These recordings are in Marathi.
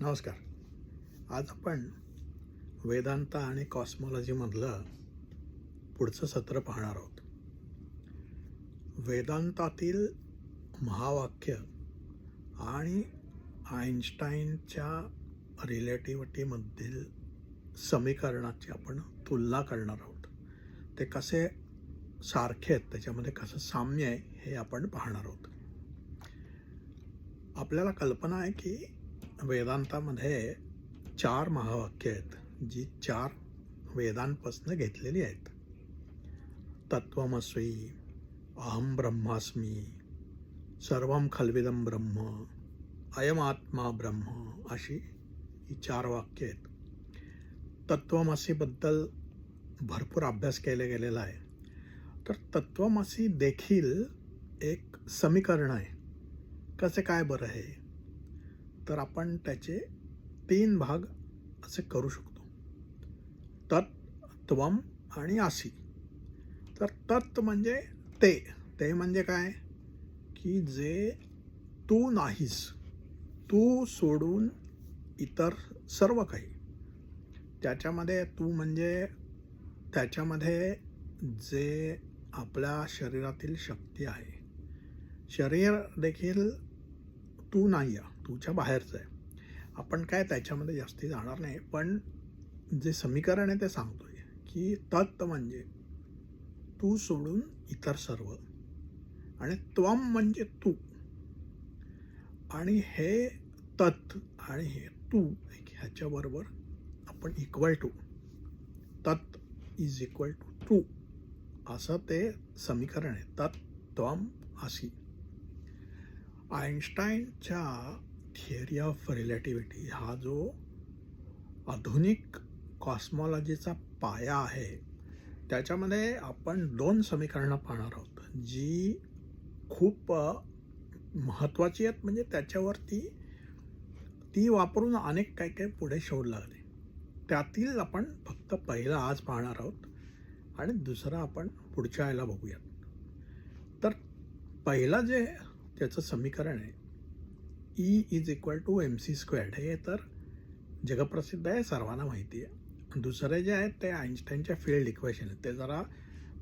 नमस्कार. आज आपण वेदांत आणि कॉस्मॉलॉजीमधलं पुढचं सत्र पाहणार आहोत. वेदांतातील महावाक्य आणि आईन्स्टाईनच्या रिलेटिव्हिटीमधील समीकरणाची आपण तुलना करणार आहोत. ते कसे सारखे आहेत त्याच्यामध्ये कसं साम्य आहे हे आपण पाहणार आहोत. आपल्याला कल्पना आहे की वेदांतामध्ये चार महावाक्य आहेत जी चार वेदांपासून घेतलेली आहेत. तत्वमस्वी अहम ब्रह्मास्मी, सर्व खलविदम ब्रह्म अयम आत्मा ब्रह्म अशी ही चार वाक्य आहेत तत्वमसीबद्दल भरपूर अभ्यास केला गेलेला आहे. तर तत्वमसी देखील एक समीकरण आहे. कसे काय बरं आहे? तर आपण त्याचे तीन भाग असे करू शकतो. तत् त्वम आणि आसी. तर तत् म्हणजे ते. ते म्हणजे काय? की जे तू नाहीस तू सोडून इतर सर्व काही. त्याच्यामध्ये तू म्हणजे त्याच्यामध्ये जे आपल्या शरीरातील शक्ती आहे. शरीर देखील तू नाही आहे तुझ्या बाहेरचं आहे. आपण काय त्याच्यामध्ये जास्ती जाणार नाही. पण जे समीकरण आहे ते सांगतोय की तत् म्हणजे तू सोडून इतर सर्व आणि त्वम म्हणजे तू. आणि हे तत् आणि हे तू ह्याच्याबरोबर आपण इक्वल टू तत् इज इक्वल टू तू. असं ते समीकरण आहे. तत् त्वम असी आईन्स्टाईनच्या थिअरी ऑफ रिलेटिव्हिटी हा जो आधुनिक कॉस्मॉलॉजीचा पाया आहे त्याच्यामध्ये आपण दोन समीकरणं पाहणार आहोत जी खूप महत्त्वाची आहेत. म्हणजे त्याच्यावरती ती वापरून अनेक काही काही पुढे शोध लागले. त्यातील आपण फक्त पहिला आज पाहणार आहोत आणि दुसरा आपण पुढच्या याला बघूयात. तर पहिलं जे त्याचं समीकरण आहे E is equal to M C squared हे तर जगप्रसिद्ध आहे सर्वांना माहिती आहे. दुसरे जे आहेत ते आईन्स्टाईनच्या फील्ड इक्वेशन आहेत. ते जरा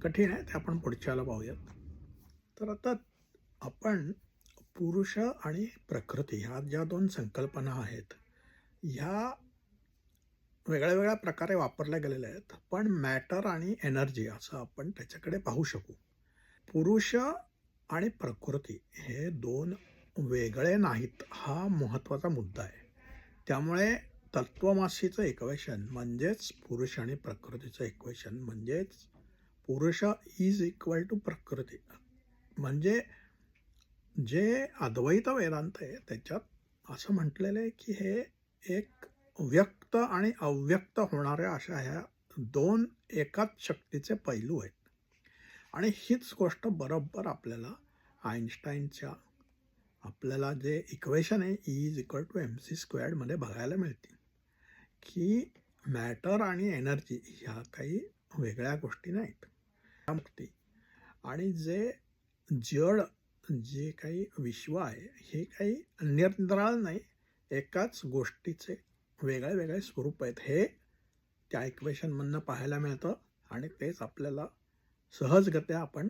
कठीण आहे ते आपण पुढच्याला पाहूयात. तर आता आपण पुरुष आणि प्रकृती ह्या ज्या दोन संकल्पना आहेत ह्या वेगळ्या वेगळ्या प्रकारे वापरल्या गेलेल्या आहेत. पण मॅटर आणि एनर्जी असं आपण त्याच्याकडे पाहू शकू. पुरुष आणि प्रकृती हे दोन वेगळे नाहीत हा महत्त्वाचा मुद्दा आहे. त्यामुळे तत्त्वमासीचं इक्वेशन म्हणजेच पुरुष आणि प्रकृतीचं इक्वेशन म्हणजेच पुरुष इज इक्वल टू प्रकृती. म्हणजे जे अद्वैत वेदांत आहे त्याच्यात असं म्हटलेलं आहे की हे एक व्यक्त आणि अव्यक्त होणाऱ्या अशा ह्या दोन एकाच शक्तीचे पैलू आहेत. आणि हीच गोष्ट बरोबर आपल्याला आईन्स्टाईनच्या आपल्याला जे इक्वेशन आहे E is equal to M C स्क्वेअर्डमध्ये बघायला मिळते की मॅटर आणि एनर्जी ह्या काही वेगळ्या गोष्टी नाहीत. मुक्ती. आणि जे जड जे काही विश्व आहे हे काही निरनिराळ नाही एकाच गोष्टीचे वेगळे वेगळे स्वरूप आहेत. हे त्या इक्वेशनमधनं पाहायला मिळतं आणि तेच आपल्याला सहजगत्या आपण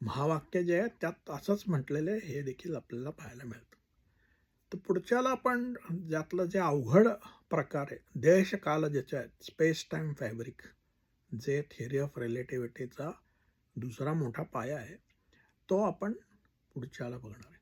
महावाक्य जे आहे त्यात असंच म्हटलेलं आहे हे देखील आपल्याला पाहायला मिळतं. तर पुढच्याला आपण ज्यातलं जे अवघड प्रकार आहे देशकाल ज्याचे आहेत स्पेस टाईम फॅब्रिक जे थिअरी ऑफ रिलेटिव्हिटीचा दुसरा मोठा पाया आहे तो आपण पुढच्याला बघणार आहे.